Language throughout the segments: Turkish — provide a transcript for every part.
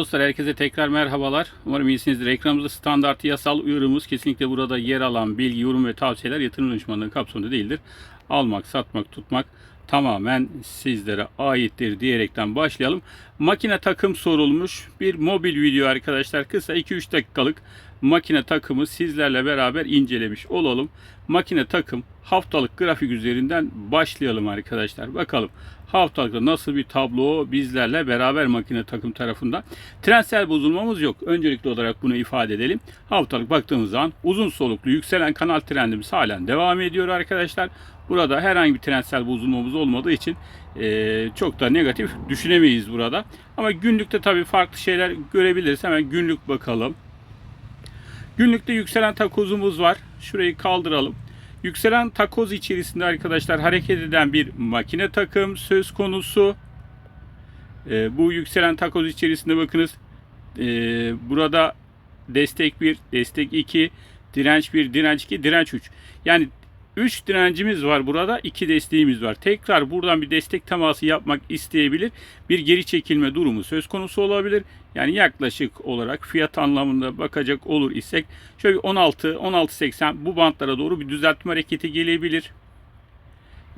Dostlar herkese tekrar merhabalar. Umarım iyisinizdir. Ekranımızda standart yasal uyarımız kesinlikle burada yer alan bilgi, yorum ve tavsiyeler yatırım danışmanlığı kapsamında değildir. Almak, satmak, tutmak tamamen sizlere aittir diyerekten başlayalım. Makine takım sorulmuş bir mobil video arkadaşlar. Kısa 2-3 dakikalık makine takımı sizlerle beraber incelemiş olalım. Makine takım haftalık grafik üzerinden başlayalım arkadaşlar. Bakalım haftalıkta nasıl bir tablo bizlerle beraber makine takım tarafından. Trendsel bozulmamız yok. Öncelikli olarak bunu ifade edelim. Haftalık baktığımız zaman uzun soluklu yükselen kanal trendimiz halen devam ediyor arkadaşlar. Burada herhangi bir trendsel bozulmamız olmadığı için eee, çok da negatif düşünemeyiz burada. Ama günlükte tabii farklı şeyler görebiliriz. Hemen günlük bakalım. Günlükte yükselen takozumuz var. Şurayı kaldıralım. Yükselen takoz içerisinde arkadaşlar hareket eden bir makine takım söz konusu. Ee, bu yükselen takoz içerisinde bakınız ee, burada destek 1, destek 2, direnç 1, direnç 2, direnç 3. Yani 3 direncimiz var burada, 2 desteğimiz var. Tekrar buradan bir destek teması yapmak isteyebilir. Bir geri çekilme durumu söz konusu olabilir. Yani yaklaşık olarak fiyat anlamında bakacak olur isek şöyle bir 16 16.80 bu bantlara doğru bir düzeltme hareketi gelebilir.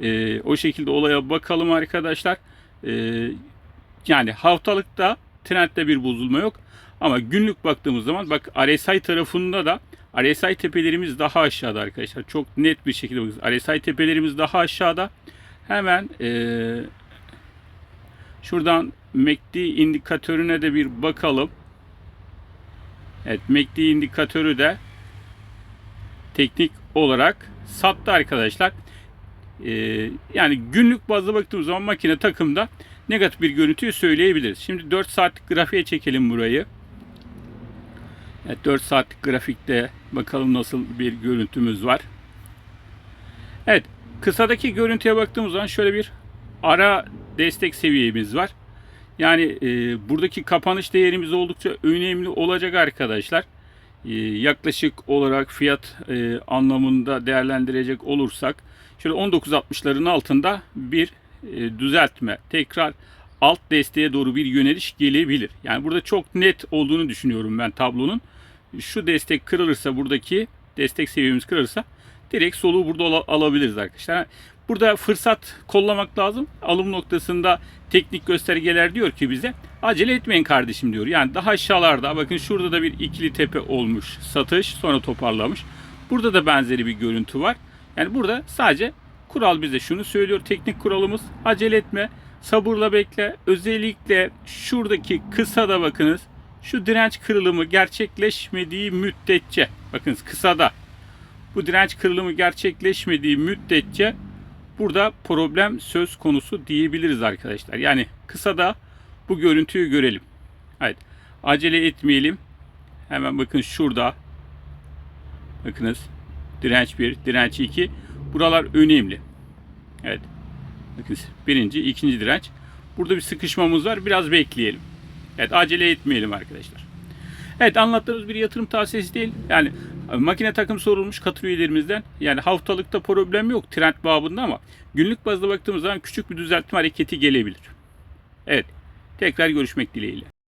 Ee, o şekilde olaya bakalım arkadaşlar. Ee, yani haftalıkta trendde bir bozulma yok. Ama günlük baktığımız zaman bak RSI tarafında da RSI tepelerimiz daha aşağıda arkadaşlar. Çok net bir şekilde bakıyoruz. RSI tepelerimiz daha aşağıda. Hemen ee, şuradan MACD indikatörüne de bir bakalım. Evet MACD indikatörü de teknik olarak sattı arkadaşlar. Ee, yani günlük bazda baktığımız zaman makine takımda negatif bir görüntüyü söyleyebiliriz. Şimdi 4 saatlik grafiğe çekelim burayı. Evet, 4 saatlik grafikte bakalım nasıl bir görüntümüz var. Evet kısadaki görüntüye baktığımız zaman şöyle bir ara destek seviyemiz var. Yani e, buradaki kapanış değerimiz oldukça önemli olacak arkadaşlar. E, yaklaşık olarak fiyat e, anlamında değerlendirecek olursak şöyle 19.60'ların altında bir e, düzeltme tekrar alt desteğe doğru bir yöneliş gelebilir. Yani burada çok net olduğunu düşünüyorum ben tablonun. Şu destek kırılırsa buradaki destek seviyemiz kırılırsa direkt soluğu burada ala- alabiliriz arkadaşlar. Burada fırsat kollamak lazım. Alım noktasında teknik göstergeler diyor ki bize acele etmeyin kardeşim diyor. Yani daha aşağılarda bakın şurada da bir ikili tepe olmuş satış sonra toparlamış. Burada da benzeri bir görüntü var. Yani burada sadece kural bize şunu söylüyor. Teknik kuralımız acele etme, sabırla bekle. Özellikle şuradaki kısa da bakınız. Şu direnç kırılımı gerçekleşmediği müddetçe bakınız kısada bu direnç kırılımı gerçekleşmediği müddetçe burada problem söz konusu diyebiliriz arkadaşlar. Yani kısada bu görüntüyü görelim. Evet. Acele etmeyelim. Hemen bakın şurada. Bakınız. Direnç 1, direnç 2. Buralar önemli. Evet. Bakın birinci, ikinci direnç. Burada bir sıkışmamız var. Biraz bekleyelim. Evet acele etmeyelim arkadaşlar. Evet anlattığımız bir yatırım tavsiyesi değil. Yani makine takım sorulmuş katıl üyelerimizden. Yani haftalıkta problem yok trend babında ama günlük bazda baktığımız zaman küçük bir düzeltme hareketi gelebilir. Evet tekrar görüşmek dileğiyle.